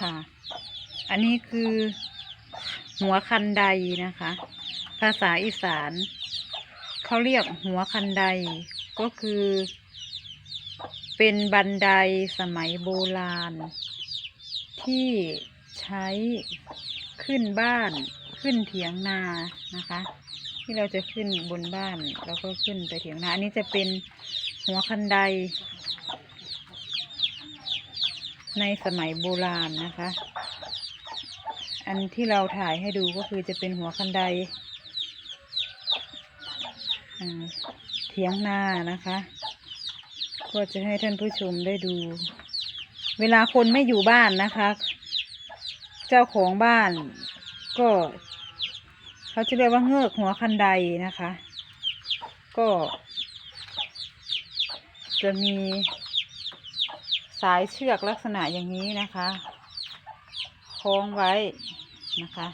ค่ะ อันนี้คือ หัวคันไดนะคะ ภาษาอีสานเขาเรียกหัวคันไดก็คือ เป็นบันไดสมัยโบราณ ที่ใช้ขึ้นบ้านขึ้นเถียงนานะคะ ที่เราจะขึ้นบนบ้านแล้วก็ขึ้นไปเถียงนาอันนี้จะเป็นหัวคันได ในสมัยโบราณนะคะ อันที่เราถ่ายให้ดูก็คือจะเป็นหัวคันไดเถียงนานะคะ ก็จะให้ท่านผู้ชมได้ดู เวลาคนไม่อยู่บ้านนะคะ เจ้าของบ้านก็เขาจะเรียกว่าเงือกหัวคันไดนะคะ ก็ จะมี สายเชือกลักษณะอย่างนี้นะคะคล้องไว้นะคะ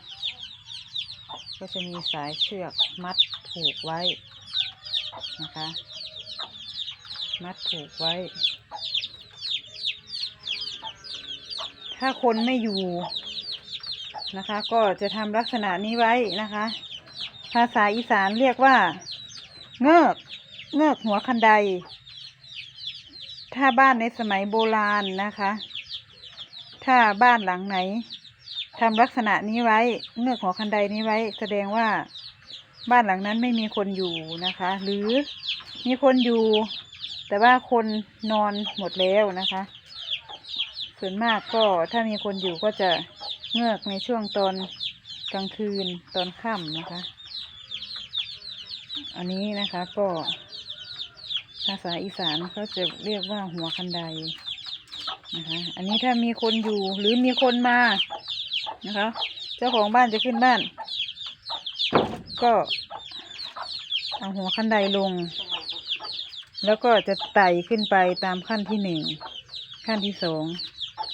ก็จะมีสายเชือกมัดผูกไว้นะคะ มัดผูกไว้ ถ้าคนไม่อยู่นะคะ ก็จะทำลักษณะนี้ไว้นะคะ ภาษาอีสานเรียกว่า เงือกเงือกหัวคันได ถ้าบ้านในสมัยโบราณนะคะ ถ้าบ้านหลังไหนทำลักษณะนี้ไว้เงือกหัวคันไดนี้ไว้ แสดงว่าบ้านหลังนั้นไม่มีคนอยู่นะคะ หรือมีคนอยู่ แต่ว่าคนนอนหมดแล้วนะคะ ส่วนมากก็ถ้ามีคนอยู่ก็จะเงือกในช่วงตอนกลางคืนตอนค่ำนะคะ อันนี้นะคะก็ ภาษาอีสานเขาจะเรียกว่าหัวคันไดนะคะ อันนี้ถ้ามีคนอยู่หรือมีคนมานะคะ เจ้าของบ้านจะขึ้นบ้าน ก็เอาหัวคันไดลง แล้วก็จะไต่ขึ้นไปตามขั้นที่หนึ่งขั้นที่สอง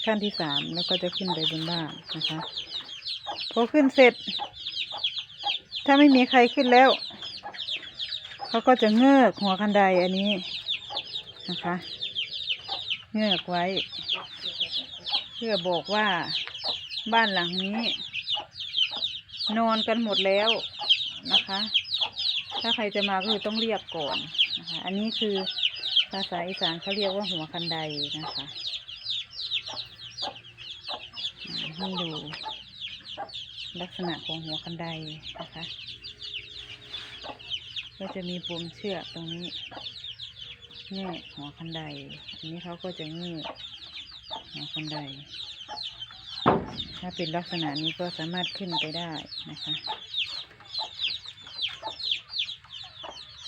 ขั้นที่สามแล้วก็จะขึ้นไปบนบ้านนะคะ พอขึ้นเสร็จ ถ้าไม่มีใครขึ้นแล้ว เขาก็จะเงือกหัวคันไดอันนี้นะคะ เงือกไว้ เพื่อบอกว่าบ้านหลังนี้ นอนกันหมดแล้วนะคะ ถ้าใครจะมาก็คือต้องเรียกก่อนนะคะ อันนี้คือภาษาอีสานเขาเรียกว่าหัวคันไดนะคะอ่าให้ดูลักษณะของหัวคันไดนะคะ ก็จะมีปมเชือกตรงนี้แง่หัวคันไดอันนี้เขาก็จะงื้อหัวคันได ถ้าเป็นลักษณะนี้ก็สามารถขึ้นไปได้นะคะ